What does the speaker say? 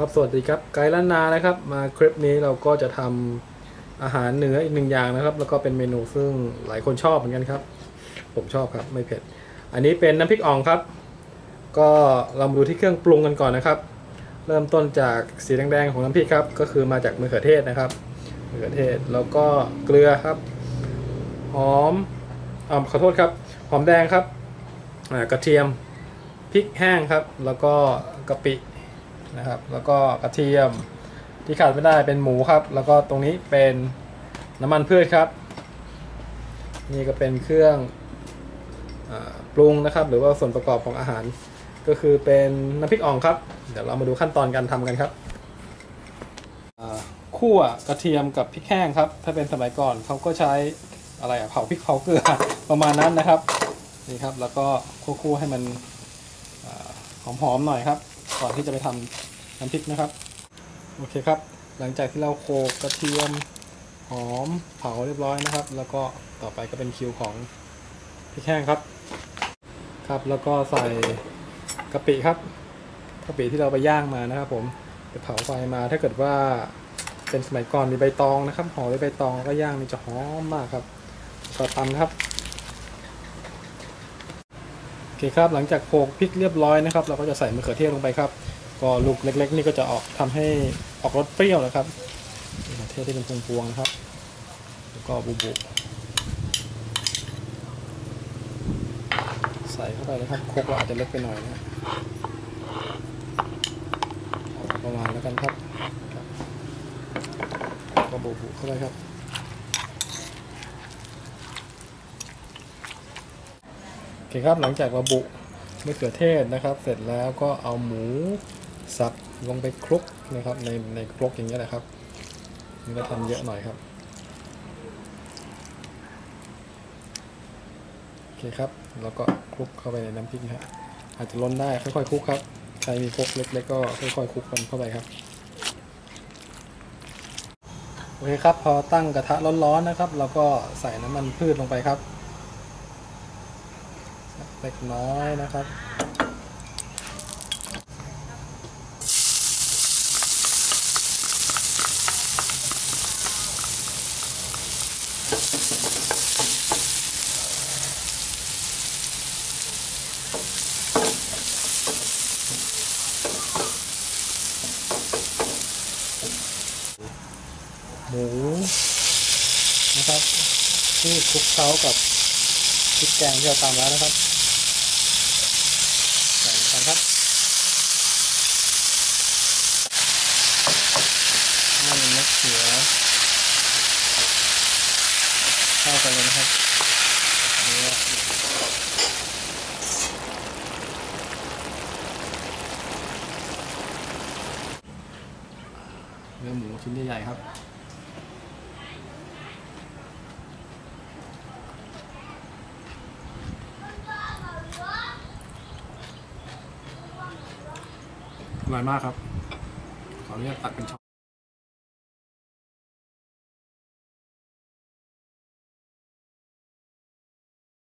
ครับสวัสดีครับไกด์ล้านนานะครับ มาคลิปนี้เราก็จะทำอาหารเหนืออีกหนึ่งอย่างนะครับ แล้วก็เป็นเมนูซึ่งหลายคนชอบเหมือนกันครับ ผมชอบครับไม่เผ็ด อันนี้เป็นน้ำพริกอ่องครับ ก็เรามาดูที่เครื่องปรุงกันก่อนนะครับ เริ่มต้นจากสีแดงๆของน้ำพริกครับ ก็คือมาจากมะเขือเทศนะครับมะเขือเทศแล้วก็เกลือครับหอมอ่าขอโทษครับ หอมแดงครับกระเทียมพริกแห้งครับ แล้วก็กะปิ นะครับ แล้วก็กระเทียมที่ขาดไม่ได้เป็นหมูครับ แล้วก็ตรงนี้เป็นน้ำมันพืชครับ นี่ก็เป็นเครื่องอปรุงนะครับ หรือว่าส่วนประกอบของอาหาร ก็คือเป็นน้ำพริกอ่องครับ เดี๋ยวเรามาดูขั้นตอนการทำกันครับคั่วกระเทียมกับพริกแห้งครับ ถ้าเป็นสมัยก่อนเขาก็ใช้อะไรอะเผาพริกเผาเกลือประมาณนั้นนะครับนี่ครับ แล้วก็คั่วๆให้มันอหอมๆหน่อยครับ ก่อนที่จะไปทำ น้ำพริกนะครับ โอเคครับ หลังจากที่เราโขลกกระเทียมหอมเผาเรียบร้อยนะครับ แล้วก็ต่อไปก็เป็นคิวของพริกแห้งครับ ครับแล้วก็ใส่กะปิครับกะปิที่เราไปย่างมานะครับ ผมไปเผาไฟมาถ้าเกิดว่าเป็นสมัยก่อนมีใบตองนะครับห่อด้วยใบตองก็ย่างนี่จะหอมมากครับก็ตำครับโอเคครับหลังจากโขลกพริกเรียบร้อยนะครับ เราก็จะใส่มะเขือเทศลงไปครับ ก็ลูกเล็ก ๆ นี่ก็จะออกทำให้ออกรสเปรี้ยวนะครับมะเขือเทศที่เป็นพวงๆนะครับ แล้วก็บุบุใส่เข้าไปเลยครับโครกเราอาจจะเล็กไปหน่อยนะประมาณแล้วกันครับครับ ก็บุบุเข้าไปครับโอเคครับหลังจากเราบุมะเขือเทศนะครับ เสร็จแล้วก็เอาหมู สับลงไปคลุกนะครับในในครกอย่างนี้ยแหละครับนี่ก็ทำเยอะหน่อยครับโอเคครับแล้วก็คลุกเข้าไปในน้ำพริกนะฮะอาจจะล้นได้ค่อยๆคลุกครับใครมีครกเล็กๆก็ค่อยๆคลุกกันเข้าไปครับโอเคครับพอตั้งกระทะร้อนๆนะครับเราก็ใส่น้ำมันพืชลงไปครับเล็กน้อยนะครับ หมูนะครับ ที่คลุกเคล้ากับพริกแกงที่เราตำแล้วนะครับใส่ลงไปครับให้มันมะเขือ เข้ากันเลยนะครับเนื้อเนื้อหมูชิ้นใหญ่ๆครับอร่อยมากครับ ขออนุญาตตัดเป็นช็อต